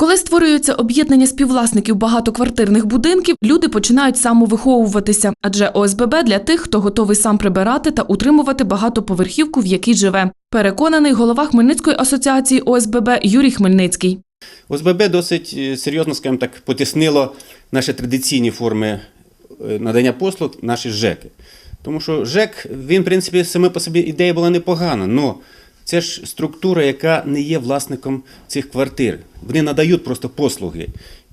Коли створюється об'єднання співвласників багатоквартирних будинків, люди починають самовиховуватися, адже ОСББ для тих, хто готовий сам прибирати та утримувати багатоповерхівку, в якій живе. Переконаний голова Хмельницької асоціації ОСББ Юрій Хмельницький. ОСББ досить е, серйозно, скажімо так, потіснило наші традиційні форми е, надання послуг, наші ЖЕКи. Тому що ЖЕК, він, в принципі, саме по собі ідея була непогана, але це ж структура, яка не є власником цих квартир. Вони надають просто послуги.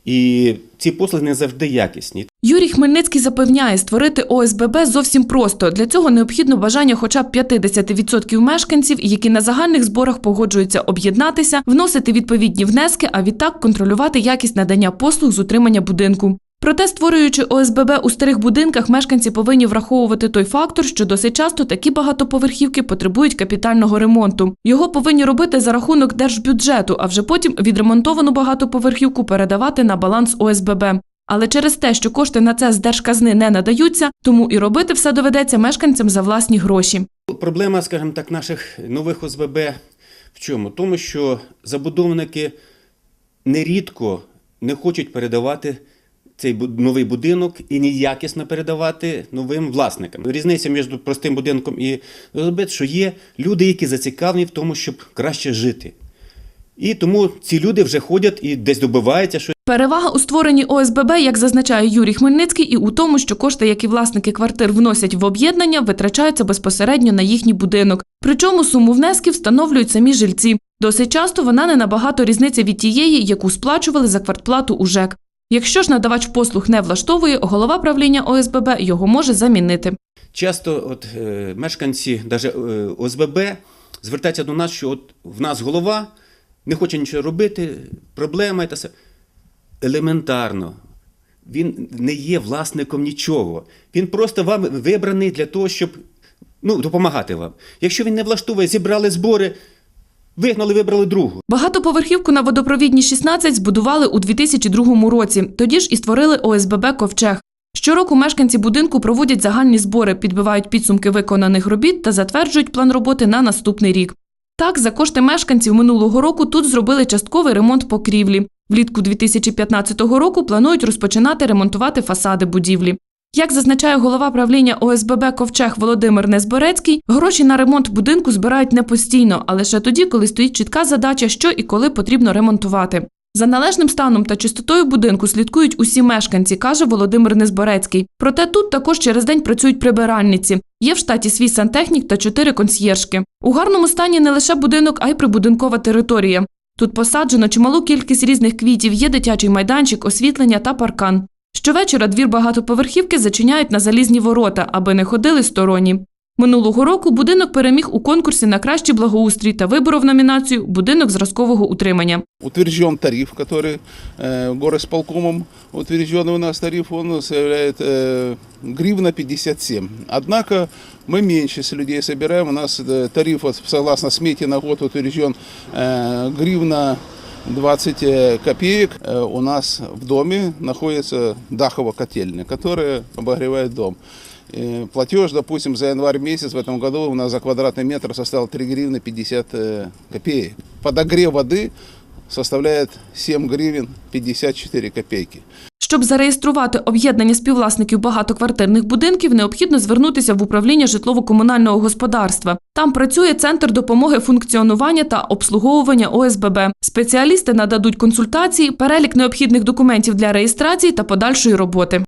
І ці послуги не завжди якісні. Юрій Хмельницький запевняє, створити ОСББ зовсім просто. Для цього необхідно бажання хоча б 50% мешканців, які на загальних зборах погоджуються об'єднатися, вносити відповідні внески, а відтак контролювати якість надання послуг з утримання будинку. Проте, створюючи ОСББ у старих будинках, мешканці повинні враховувати той фактор, що досить часто такі багатоповерхівки потребують капітального ремонту. Його повинні робити за рахунок держбюджету, а вже потім відремонтовану багатоповерхівку передавати на баланс ОСББ. Але через те, що кошти на це з держказни не надаються, тому і робити все доведеться мешканцям за власні гроші. Проблема, скажімо так, наших нових ОСББ в чому? Тому що забудовники нерідко не хочуть передавати цей новий будинок і неякісно передавати новим власникам. Різниця між простим будинком і ОСББ, що є люди, які зацікавлені в тому, щоб краще жити. І тому ці люди вже ходять і десь добиваються, що Перевага у створенні ОСББ, як зазначає Юрій Хмельницький, і у тому, що кошти, які власники квартир вносять в об'єднання, витрачаються безпосередньо на їхній будинок. Причому суму внесків встановлюють самі жильці. Досить часто вона не набагато різниця від тієї, яку сплачували за квартплату у ЖЕК. Якщо ж надавач послуг не влаштовує, голова правління ОСББ його може замінити. Часто от, е, мешканці даже, е, ОСББ звертаються до нас, що от в нас голова не хоче нічого робити, проблема та все. Елементарно. Він не є власником нічого. Він просто вам вибраний для того, щоб ну, допомагати вам. Якщо він не влаштовує, зібрали збори, вигнали, вибрали другу. Багатоповерхівку на водопровідній 16 збудували у 2002 році. Тоді ж і створили ОСББ Ковчег. Щороку мешканці будинку проводять загальні збори, підбивають підсумки виконаних робіт та затверджують план роботи на наступний рік. Так, за кошти мешканців минулого року тут зробили частковий ремонт покрівлі. Влітку 2015 року планують розпочинати ремонтувати фасади будівлі. Як зазначає голова правління ОСББ Ковчег Володимир Незборецький, гроші на ремонт будинку збирають не постійно, а лише тоді, коли стоїть чітка задача, що і коли потрібно ремонтувати. За належним станом та чистотою будинку слідкують усі мешканці, каже Володимир Незборецький. Проте тут також через день працюють прибиральниці. Є в штаті свій сантехнік та чотири консьєржки. У гарному стані не лише будинок, а й прибудинкова територія. Тут посаджено чималу кількість різних квітів, є дитячий майданчик, освітлення та паркан. Щовечора двір багатоповерхівки зачиняють на залізні ворота, аби не ходили сторонні. Минулого року будинок переміг у конкурсі на кращий благоустрій та виборов номінацію Будинок зразкового утримання. утвержден тариф, который э, горосполкомом утвержденный у нас тариф, он составляет э, гривна 57. Однако мы меньше с людей собираем, у нас э, тариф вот, согласно смете на год утвержден э, гривна 20 э, копеек. Э, У нас в доме находится дахова котельня, которая обогревает дом. Э, Платеж, допустим, за январь месяц в этом году у нас за квадратный метр составил 3 гривны 50 э, копеек. Подогрев воды составляет 7 гривен 54 копейки. Щоб зареєструвати об'єднання співвласників багатоквартирних будинків, необхідно звернутися в управління житлово-комунального господарства. Там працює центр допомоги функціонування та обслуговування ОСББ. Спеціалісти нададуть консультації, перелік необхідних документів для реєстрації та подальшої роботи.